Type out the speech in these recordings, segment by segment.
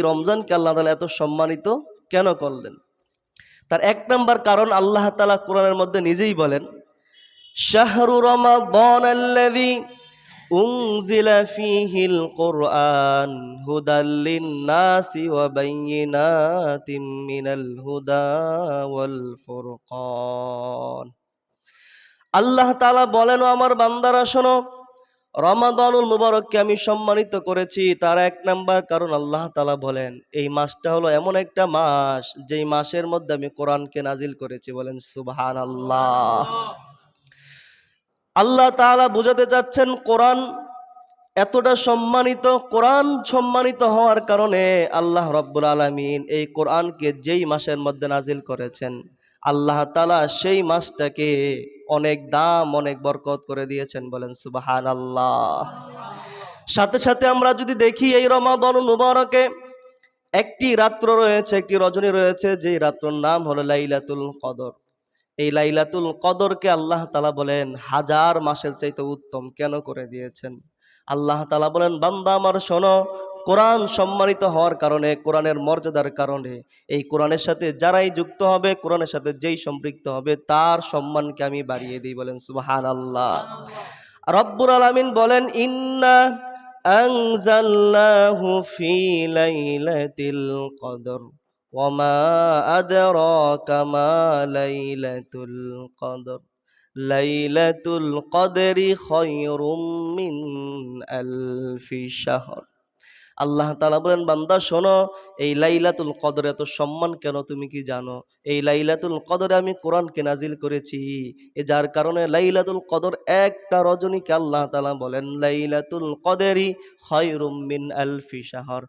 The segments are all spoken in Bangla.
রমজানকে আল্লাহ তালা এত সম্মানিত কেন করলেন? তার এক নম্বর কারণ আল্লাহ তালা কোরআনের মধ্যে নিজেই বলেন, শাহরু কুরআন লিন-নাসি ওয়া আল্লাহ বলেন আমার বান্দারা, শোনো রমাদানুল মুবারককে আমি সম্মানিত করেছি, তার এক নাম্বার কারণ আল্লাহ তালা বলেন, এই মাসটা হলো এমন একটা মাস, যেই মাসের মধ্যে আমি কোরআনকে নাজিল করেছি, বলেন সুবহানাল্লাহ। আল্লাহ তাআলা বুঝাতে চাচ্ছেন, কোরআন এতটা সম্মানিত, কোরআন সম্মানিত হওয়ার কারণে আল্লাহ রব্বুল আলামিন এই কোরআনকে যেই মাসের মধ্যে নাজিল করেছেন, আল্লাহ তালা সেই মাসটাকে অনেক দাম, অনেক বরকত করে দিয়েছেন বলেন সুবাহান আল্লাহ সাথে সাথে আমরা যদি দেখি এই রমাদান মুবারকে, একটি রাত্র রয়েছে, একটি রজনী রয়েছে, যেই রাত্রর নাম হলো লাইলাতুল কদর। এই লাইলাতুল কদরকে আল্লাহ তালা বলেন, হাজার মাসের চাইতে উত্তম কেন করে দিয়েছেন? আল্লাহ তালা বলেন, বান্দা আমার শোনো, কোরআন সম্মানিত হওয়ার কারণে, কোরআনের মর্যাদার কারণে, এই কোরআনের সাথে যারাই যুক্ত হবে, কোরআনের সাথে যেই সম্পৃক্ত হবে, তার সম্মানকে আমি বাড়িয়ে দিই বলেন সুবাহান আল্লাহ রব্বুর আলামিন বলেন, ইন্না কদর কদর। লাইলাতুল কদরি খায়রুম মিন আলফি শাহর আল্লাহ তালা বলেন, বান্দা, শোনো, এই লাইলাতুল কদর এত সম্মান কেন তুমি কি জানো? এই লাইলাতুল কদরে আমি কোরআনকে নাজিল করেছি। এ যার কারণে লাইলাতুল কদর একটা রজনীকে আল্লাহ তালা বলেন, লাইলাতুল কদেরি খয়রুম মিন আলফি শাহর।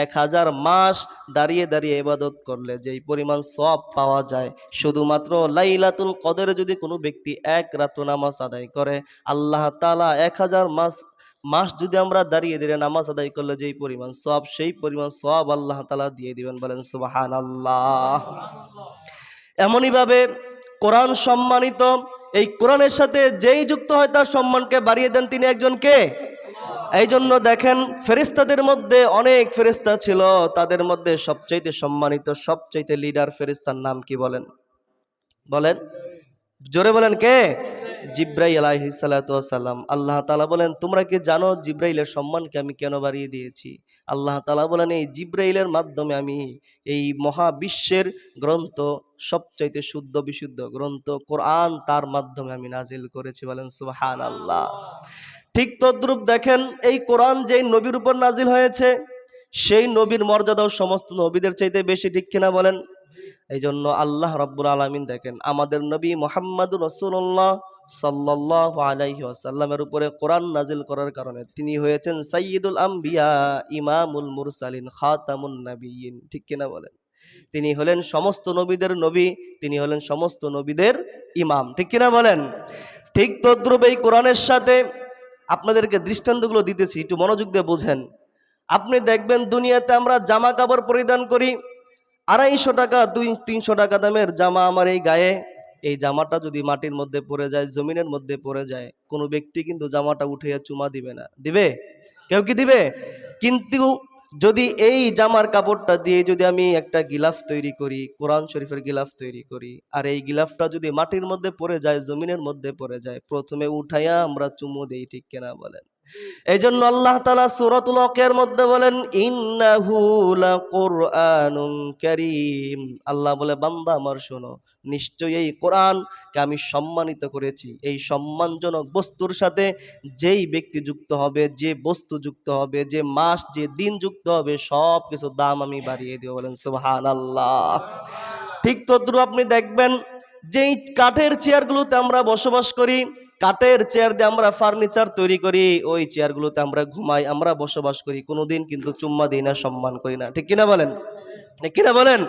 এক হাজার মাস দাঁড়িয়ে দাঁড়িয়ে ইবাদত করলে যেই পরিমাণ সব পাওয়া যায়, শুধুমাত্র লাইলাতুল কদরে যদি কোনো ব্যক্তি এক রাত্র নামাজ আদায় করে, আল্লাহ তালা এক হাজার মাস মাস যদি আমরা দাঁড়িয়ে দাঁড়িয়ে নামাজ আদায় করলে যেই পরিমাণ সব সেই পরিমাণ সব আল্লাহ তালা দিয়ে দিবেন বলেন সুবাহান আল্লাহ এমনইভাবে কোরআন সম্মানিত, এই কোরআনের সাথে যেই যুক্ত হয় তার সম্মানকে বাড়িয়ে দেন তিনি একজন কে? এই জন্য দেখেন ফেরিস্তাদের মধ্যে অনেক ফেরিস্তা ছিল, তাদের মধ্যে সবচাইতে সম্মানিত, সবচাইতে লিডার ফেরিস্তার নাম কি বলেন? বলেন? জোরে বলেন কে? জিব্রাই আলাহি সাল্লাম আল্লাহ তালা বলেন, তোমরা কি জানো জিব্রাইলের সম্মানকে আমি কেন বাড়িয়ে দিয়েছি? আল্লাহ তালা বলেন, এই জিব্রাইলের মাধ্যমে আমি এই মহাবিশ্বের গ্রন্থ, সবচাইতে শুদ্ধ বিশুদ্ধ গ্রন্থ, কোরআন তার মাধ্যমে আমি নাজিল করেছি। বলেন সুবহান আল্লাহ ঠিক তদ্রুপ দেখেন, এই কোরআন যেই নবীর উপর নাজিল হয়েছে, সেই নবীর মর্যাদাও সমস্ত নবীদের চাইতে বেশি, ঠিক কিনা বলেন? এই জন্য আল্লাহ রব্বুল আলমিন দেখেন, আমাদের নবী মোহাম্মদ রসুল্লাহ সাল্লাহ আলাইহি আসাল্লামের উপরে কোরআন নাজিল করার কারণে তিনি হয়েছেন সাইয়দুল আম্বিয়া, ইমামুল মুরসালিন, খাতামুন নবীন ঠিক কিনা বলেন? তিনি হলেন সমস্ত নবীদের নবী, তিনি হলেন সমস্ত নবীদের ইমাম। ঠিক কিনা বলেন? ঠিক তদ্রুপ এই কোরআনের সাথে আপনাদেরকে দৃষ্টান্তগুলো দিতেছি, একটু মনোযোগ দিয়ে বোঝেন। আপনি দেখবেন দুনিয়াতে আমরা জামা কাপড় পরিধান করি আড়াইশো টাকা, দুই, তিনশো টাকা দামের জামা আমার এই গায়ে। এই জামাটা যদি মাটির মধ্যে পড়ে যায়, জমিনের মধ্যে পড়ে যায়, কোনো ব্যক্তি কিন্তু জামাটা উঠে চুমা দিবে না। দিবে? কেউ কি দিবে? কিন্তু যদি এই জামার কাপড়টা দিয়ে যদি আমি একটা গিলাফ তৈরি করি, কোরআন শরীফের গিলাফ তৈরি করি, আর এই গিলাফটা যদি মাটির মধ্যে পড়ে যায়, জমিনের মধ্যে পড়ে যায়, প্রথমে উঠাইয়া আমরা চুমু দিই, ঠিক কেনা বলেন? এই জন্য আল্লাহ তালা সুরতুল অকের মধ্যে বলেন, ইন্নাহু লাকুরআনুন কারীম। আল্লাহ বলে, বান্দা আমার শোনো, নিশ্চয়ই এই কোরআনকে আমি সম্মানিত করেছি। এই সম্মানজনক বস্তুর সাথে যেই ব্যক্তি যুক্ত হবে, যে বস্তু যুক্ত হবে, যে মাস, যে দিন যুক্ত হবে সব কিছু দাম আমি বাড়িয়ে দিব। বলেন সুবহান আল্লাহ ঠিক তদ্রুপ আপনি দেখবেন যেই কাঠের চেয়ারগুলোতে আমরা বসবাস করি, কাঠের চেয়ার দিয়ে আমরা ফার্নিচার তৈরি করি, ওই চেয়ারগুলোতে আমরা ঘুমাই, আমরা বসবাস করি। কোনোদিন কিন্তু চুম্মা দিই না, সম্মান করি না। ঠিক কিনা বলেন? ঠিক কিনা বলেন?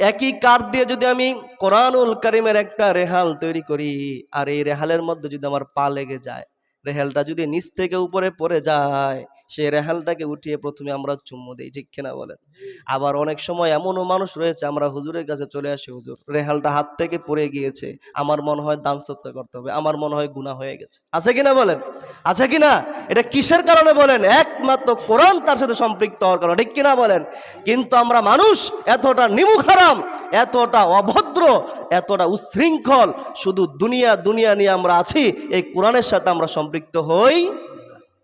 একই কাঠ দিয়ে যদি আমি কোরআনুল কারিমের একটা রেহাল তৈরি করি, আর এই রেহালের মধ্যে যদি আমার পা লেগে যায়, রেহালটা যদি নিচ থেকে উপরে পড়ে যায় সেই রেহালটাকে উঠিয়ে প্রথমে আমরা চুম্মু দিই ঠিক কিনা বলেন? আবার অনেক সময় এমনও মানুষ রয়েছে আমরা হুজুরের কাছে চলে আসি হুজুর রেহালটা হাত থেকে পড়ে গিয়েছে আমার মনে হয় দান সত্য করতে হবে আমার মনে হয় গুণা হয়ে গেছে। আছে কিনা বলেন? আছে কিনা? এটা কিসের কারণে বলেন? একমাত্র কোরআন তার সাথে সম্পৃক্ত হওয়ার কারণে ঠিক কিনা বলেন? কিন্তু আমরা মানুষ এতটা নিমুখারাম এতটা অভদ্র এতটা উচ্ছৃঙ্খল শুধু দুনিয়া দুনিয়া নিয়ে আমরা আছি এই কোরআনের সাথে আমরা সম্পৃক্ত হই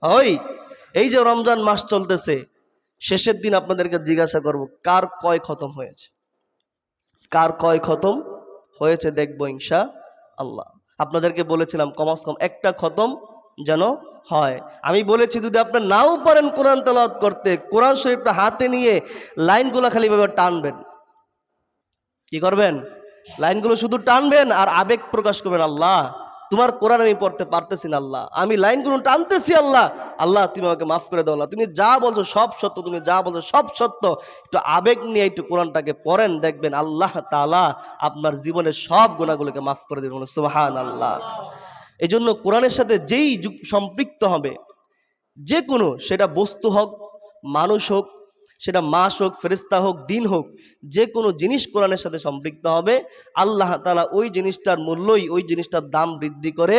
হই। এই যে রমজান মাস চলতেছে, শেষের দিন আপনাদেরকে জিজ্ঞাসা করব, কার কয় খতম হয়েছে? কার কয় খতম হয়েছে দেখব ইনশা আল্লাহ আপনাদেরকে বলেছিলাম, কমাস কম একটা খতম যেন হয়। আমি বলেছি, যদি আপনি নাও পারেন কোরআন তেলাওয়াত করতে, কোরআন শরীফটা হাতে নিয়ে লাইনগুলো খালি ভাবে টানবেন। কি করবেন? লাইনগুলো শুধু টানবেন আর আবেগ প্রকাশ করবেন আল্লাহ। তোমার কোরআন আমি পড়তে পারতেছি না, আল্লাহ। আমি লাইনগুলো টানতেছি, আল্লাহ। আল্লাহ, তুমি আমাকে মাফ করে দাও, আল্লাহ। তুমি যা বলছো সব সত্য, তুমি যা বলছো সব সত্য। একটু আবেগ নিয়ে একটু কোরআনটাকে পড়েন, দেখবেন আল্লাহ তালা আপনার জীবনের সব গুণাগুলোকে মাফ করে দেবেন। সুবাহান আল্লাহ এই জন্য কোরআনের সাথে যেই সম্পৃক্ত হবে, যে কোনো, সেটা বস্তু হোক, মানুষ হোক সেটা মাস হোক ফেরিস্তা হোক, দিন হোক যে কোনো জিনিস কোরআনের সাথে সম্পৃক্ত হবে। আল্লাহ তালা ওই জিনিসটার মূল্যই, ওই জিনিসটার দাম বৃদ্ধি করে